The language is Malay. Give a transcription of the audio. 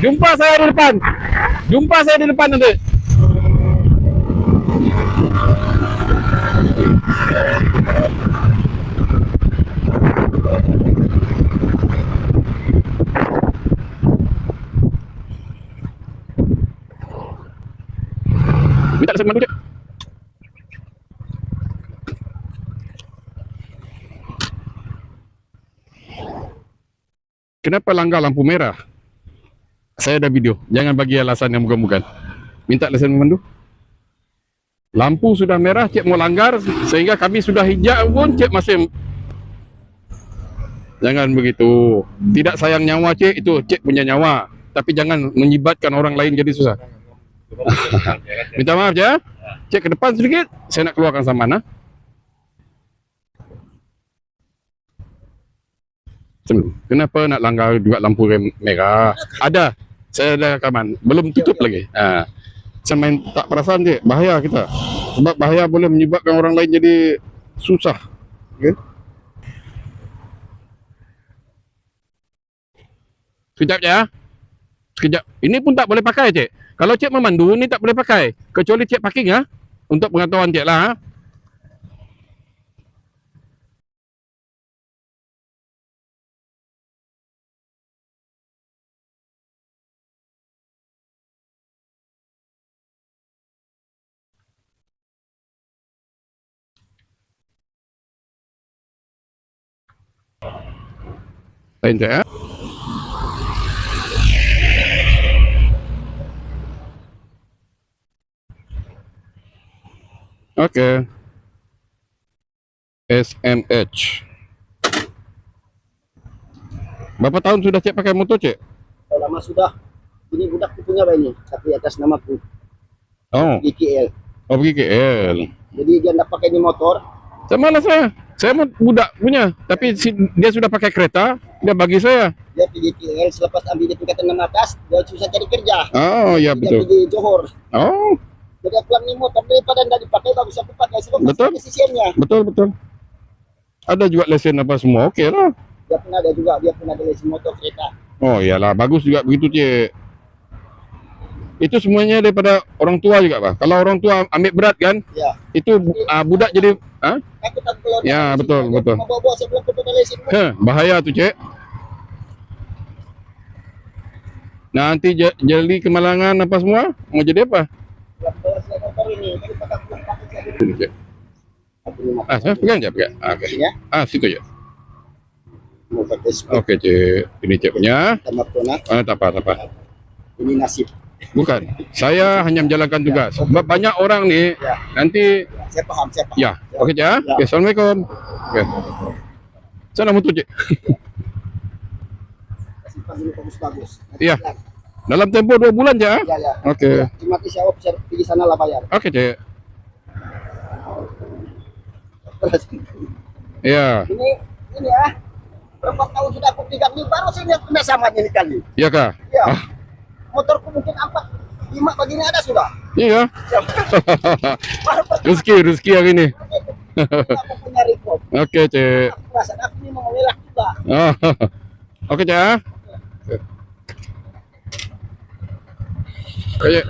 Jumpa saya di depan. Jumpa saya di depan nanti. Minta lesen mandu. Kenapa langgar lampu merah? Saya ada video. Jangan bagi alasan yang bukan-bukan. Minta lesen memandu. Lampu sudah merah, cik mau langgar sehingga kami sudah hijau pun cik masih Jangan begitu. Tidak sayang nyawa cik, itu cik punya nyawa. Tapi jangan menyibatkan orang lain jadi susah. Minta maaf ya. Cik ke depan sedikit, saya nak keluarkan saman. Ha? Sebelum. Kenapa nak langgar juga lampu merah? Ada. Saya ada rakaman. Belum tutup lagi. Ha. Saya main tak perasan je. Bahaya kita. Sebab bahaya boleh menyebabkan orang lain jadi susah. Okay? Sekejap je ya. Sekejap. Ini pun tak boleh pakai cik. Kalau cik memandu ni tak boleh pakai. Kecuali cik parking ha. Untuk pengetahuan cik lah ha. Lain cik ya. Okey. SMH. Berapa tahun sudah cik pakai motor? Oh, lama sudah. Ini budak punya ini, tapi atas namaku Oh, GKL. oh pergi KL. Jadi dia nak pakai ini motor, Sama lah saya. Saya mau budak punya. Tapi si, dia sudah pakai kereta, dia bagi saya. dia pergi GKL selepas ambil dia tingkatan enam atas, dia susah cari kerja. Oh, ya Dia betul. pergi Johor. Oh, Jadi aku ni motor daripada tidak dipakai bagus aku pakai sebab Betul. sisiannya. betul betul. Ada juga lesen apa semua. Okey lah. Dia pun ada juga, dia pun ada lesen motor kereta. Oh, iyalah bagus juga begitu cik. Itu semuanya daripada orang tua juga, Pak. Kalau orang tua ambil berat kan, Ya. itu uh, budak jadi ha? Ya, betul, betul. Heh, bahaya tu cik. Nanti je- jeli kemalangan apa semua, mau jadi apa? Ah, saya pegang je, pegang. Ah, Okey. ya. Ah, situ je. Okey, cik. Ini cik punya. Ah, tak apa, tak apa. Ini nasib. Bukan. Saya hanya menjalankan tugas. Sebab banyak orang ni Ya. nanti Saya paham, saya paham. ya. Okey, ah? Ya. Okey, Assalamualaikum. Okey. Saya nak motor cik. Ya. Dalam tempoh dua bulan je. ah? Ya, ya. Okey. Terima kasih awak bisa pergi sana lah bayar. Okey, cik. Ya. ini ini ya. Berapa tahun sudah aku pegang ini baru saya lihat kena sama ini kali. Ya kah? Ya. Ah, Motorku mungkin empat lima begini ada sudah. iya. Ya. rezeki, rezeki hari ni. aku punya report. Okey, cik. Aku rasa aku ini mau melak juga. Ah. Okey, cik. ah? Okey.